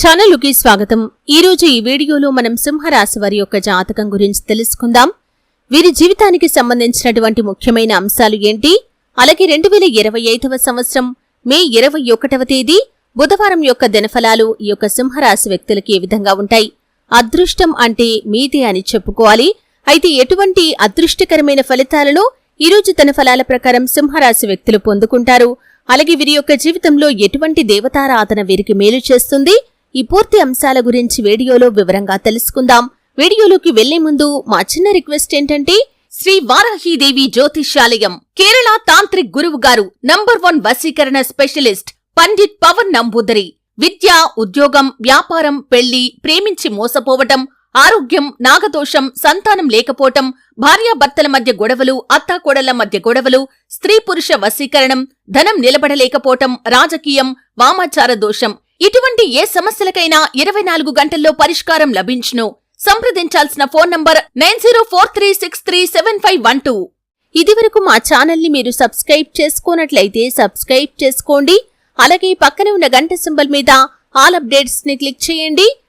ఛానలుకి స్వాగతం. ఈ రోజు ఈ వీడియోలో మనం సింహరాశి వారి యొక్క జాతకం గురించి తెలుసుకుందాం. వీరి జీవితానికి సంబంధించినటువంటి ముఖ్యమైన అంశాలు ఏంటి? అలాగే రెండు వేల ఇరవై ఐదవ సంవత్సరం మే ఇరవై ఒకటవ తేదీ బుధవారం యొక్క దినఫలాలు ఈ యొక్క సింహరాశి వ్యక్తులకి ఏ విధంగా ఉంటాయి? అదృష్టం అంటే మీదే అని చెప్పుకోవాలి. అయితే ఎటువంటి అదృష్టకరమైన ఫలితాలను ఈరోజు తన ఫలాల ప్రకారం సింహరాశి వ్యక్తులు పొందుకుంటారు? అలాగే వీరి యొక్క జీవితంలో ఎటువంటి దేవతారాధన వీరికి మేలు చేస్తుంది? ఈ పూర్తి అంశాల గురించి వీడియోలో వివరంగా తెలుసుకుందాం. వీడియోలోకి వెళ్ళే ముందు మా చిన్న రిక్వెస్ట్ ఏంటంటే శ్రీ వారాహీదేవి జ్యోతిష్యాలయం కేరళ తాంత్రిక్ గురువు గారు నంబర్ వన్ వశీకరణ స్పెషలిస్ట్ పండిత్ పవన్ నంబూదరి. విద్య ఉద్యోగం వ్యాపారం పెళ్ళి ప్రేమించి మోసపోవటం ఆరోగ్యం నాగదోషం సంతానం లేకపోవటం భార్యాభర్తల మధ్య గొడవలు అత్తాకోడళ్ళ మధ్య గొడవలు స్త్రీ పురుష వశీకరణం ధనం నిలబడలేకపోవటం రాజకీయం వామాచార దోషం. ఇటువంటి ఏ సమస్యలకైనా ఇరవై నాలుగు గంటల్లో పరిష్కారం లభించును. సంప్రదించాల్సిన phone number nine zero four three six three seven five one two. ఇదివరకు మా ఛానల్ని మీరు సబ్స్క్రైబ్ చేసుకున్నట్లయితే సబ్స్క్రైబ్ చేసుకోండి. అలాగే పక్కనే ఉన్న గంట సింబల్ మీద ఆల్ అప్డేట్స్ని క్లిక్ చేయండి.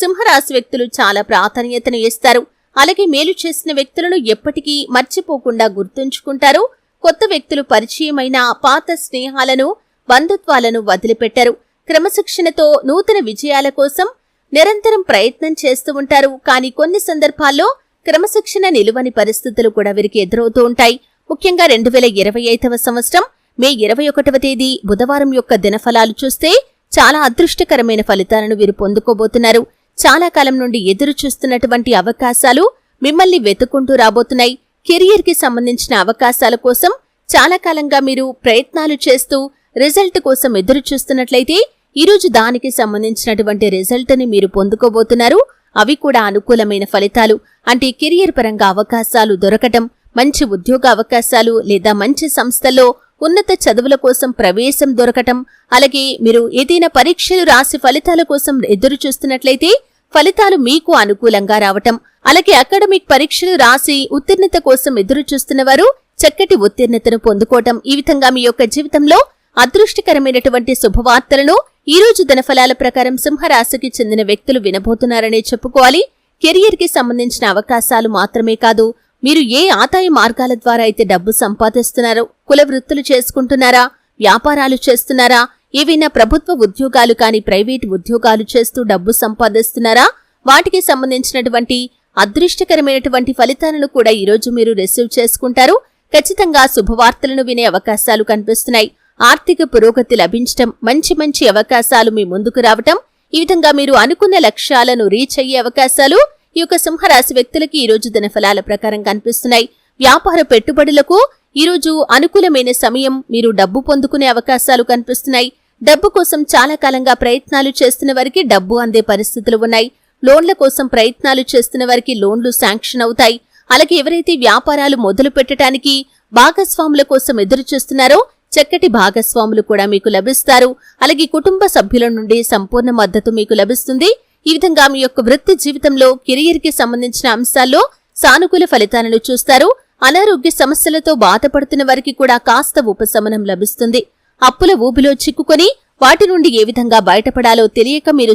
సింహరాశి వ్యక్తులు చాలా ప్రాధాన్యతను ఇస్తారు. అలాగే మేలు చేసిన వ్యక్తులను ఎప్పటికీ మర్చిపోకుండా గుర్తుంచుకుంటారు. కొత్త వ్యక్తులు పరిచయమైన పాత స్నేహాలను బంధుత్వాలను వదిలిపెట్టారు. క్రమశిక్షణతో నూతన విజయాల కోసం నిరంతరం ప్రయత్నం చేస్తూ ఉంటారు. కానీ కొన్ని సందర్భాల్లో క్రమశిక్షణ నిలువని పరిస్థితులు కూడా వీరికి ఎదురవుతూ ఉంటాయి. ముఖ్యంగా రెండు వేల ఇరవై ఐదవ సంవత్సరం మే ఇరవై ఒకటవ తేదీ బుధవారం యొక్క దినఫలాలు చూస్తే చాలా అదృష్టకరమైన ఫలితాలను వీరు పొందుకోబోతున్నారు. చాలా కాలం నుండి ఎదురు చూస్తున్నటువంటి అవకాశాలు మిమ్మల్ని వెతుక్కుంటూ రాబోతున్నాయి. కెరియర్కి సంబంధించిన అవకాశాల కోసం చాలా కాలంగా మీరు ప్రయత్నాలు చేస్తూ రిజల్ట్ కోసం ఎదురు చూస్తున్నట్లయితే ఈరోజు దానికి సంబంధించినటువంటి రిజల్ట్ని మీరు పొందుకోబోతున్నారు. అవి కూడా అనుకూలమైన ఫలితాలు. అంటే కెరియర్ పరంగా అవకాశాలు దొరకటం మంచి ఉద్యోగ అవకాశాలు లేదా మంచి సంస్థల్లో ఉన్నత చదువుల కోసం ప్రవేశం దొరకటం అలాగే మీరు ఏదైనా పరీక్షలు రాసి ఫలితాల కోసం ఎదురు చూస్తున్నట్లయితే ఫలితాలు మీకు అనుకూలంగా రావటం. అలాగే అకాడమిక్ పరీక్షలు రాసి ఉత్తీర్ణత కోసం ఎదురు చూస్తున్నవారు చక్కటి ఉత్తీర్ణతను పొందుకోవటం. ఈ విధంగా మీ యొక్క జీవితంలో అదృష్టకరమైనటువంటి శుభవార్తలను ఈ రోజు ధనఫలాల ప్రకారం సింహరాశికి చెందిన వ్యక్తులు వినబోతున్నారనే చెప్పుకోవాలి. కెరియర్కి సంబంధించిన అవకాశాలు మాత్రమే కాదు మీరు ఏ ఆదాయ మార్గాల ద్వారా అయితే డబ్బు సంపాదిస్తున్నారో కుల వృత్తులు చేసుకుంటున్నారా వ్యాపారాలు చేస్తున్నారా ఏవైనా ప్రభుత్వ ఉద్యోగాలు కాని ప్రైవేట్ ఉద్యోగాలు చేస్తూ డబ్బు సంపాదిస్తున్నారా? వాటికి సంబంధించినటువంటి అదృష్టకరమైనటువంటి ఫలితాలను కూడా ఈరోజు మీరు రిసీవ్ చేసుకుంటారు. ఖచ్చితంగా శుభవార్తలను వినే అవకాశాలు కనిపిస్తున్నాయి. ఆర్థిక పురోగతి లభించటం మంచి మంచి అవకాశాలు మీ ముందుకు రావటం ఈ విధంగా మీరు అనుకున్న లక్ష్యాలను రీచ్ అయ్యే అవకాశాలు ఈ యొక్క సింహరాశి వ్యక్తులకి ఈరోజు దినఫలాల ప్రకారం కనిపిస్తున్నాయి. వ్యాపార పెట్టుబడులకు ఈరోజు అనుకూలమైన సమయం మీరు డబ్బు పొందుకునే అవకాశాలు కనిపిస్తున్నాయి. డబ్బు కోసం చాలా కాలంగా ప్రయత్నాలు చేస్తున్న వారికి డబ్బు అందే పరిస్థితులు ఉన్నాయి. లోన్ల కోసం ప్రయత్నాలు చేస్తున్న వారికి లోన్లు శాంక్షన్ అవుతాయి. అలాగే ఎవరైతే వ్యాపారాలు మొదలు పెట్టడానికి భాగస్వాముల కోసం ఎదురు చూస్తున్నారో చక్కటి భాగస్వాములు కూడా మీకు లభిస్తారు. అలాగే కుటుంబ సభ్యుల నుండి సంపూర్ణ మద్దతు మీకు లభిస్తుంది. ఈ విధంగా మీ యొక్క వృత్తి జీవితంలో కెరియర్కి సంబంధించిన అంశాల్లో సానుకూల ఫలితాలను చూస్తారు. అనారోగ్య సమస్యలతో బాధపడుతున్న వారికి కూడా కాస్త ఉపశమనం లభిస్తుంది. అప్పుల ఊబిలో చిక్కుకొని వాటి నుండి ఏ విధంగా బయటపడాలో తెలియక మీరు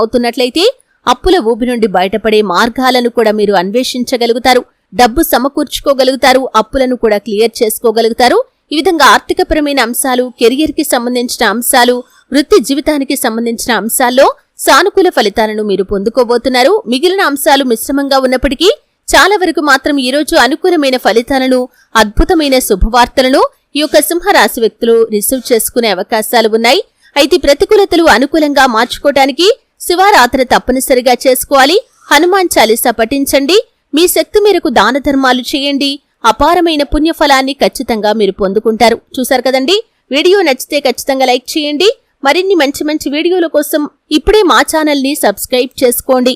అవుతున్నట్లయితే అప్పుల ఊబి నుండి బయటపడే మార్గాలను కూడా మీరు అన్వేషించగలుగుతారు. డబ్బు సమకూర్చుకోగలుగుతారు. అప్పులను కూడా క్లియర్ చేసుకోగలుగుతారు. ఈ విధంగా ఆర్థికపరమైన అంశాలు కెరియర్కి సంబంధించిన అంశాలు వృత్తి జీవితానికి సంబంధించిన అంశాల్లో సానుకూల ఫలితాలను మీరు పొందుకోబోతున్నారు. మిగిలిన అంశాలు మిశ్రమంగా ఉన్నప్పటికీ చాలా వరకు మాత్రం ఈ రోజు అనుకూలమైన ఫలితాలను అద్భుతమైన శుభవార్తలను ఈ యొక్క సింహరాశి వ్యక్తులు రిసీవ్ చేసుకునే అవకాశాలు ఉన్నాయి. అయితే ప్రతికూలతలు అనుకూలంగా మార్చుకోవటానికి శివారాధన తప్పనిసరిగా చేసుకోవాలి. హనుమాన్ చాలీసా పఠించండి. మీ శక్తి మేరకు దాన ధర్మాలు చేయండి. అపారమైన పుణ్యఫలాన్ని ఖచ్చితంగా మీరు పొందుకుంటారు. చూశారు కదండి? వీడియో నచ్చితే ఖచ్చితంగా లైక్ చేయండి. మరిన్ని మంచి మంచి వీడియోల కోసం ఇప్పుడే మా ఛానల్ని సబ్స్క్రైబ్ చేసుకోండి.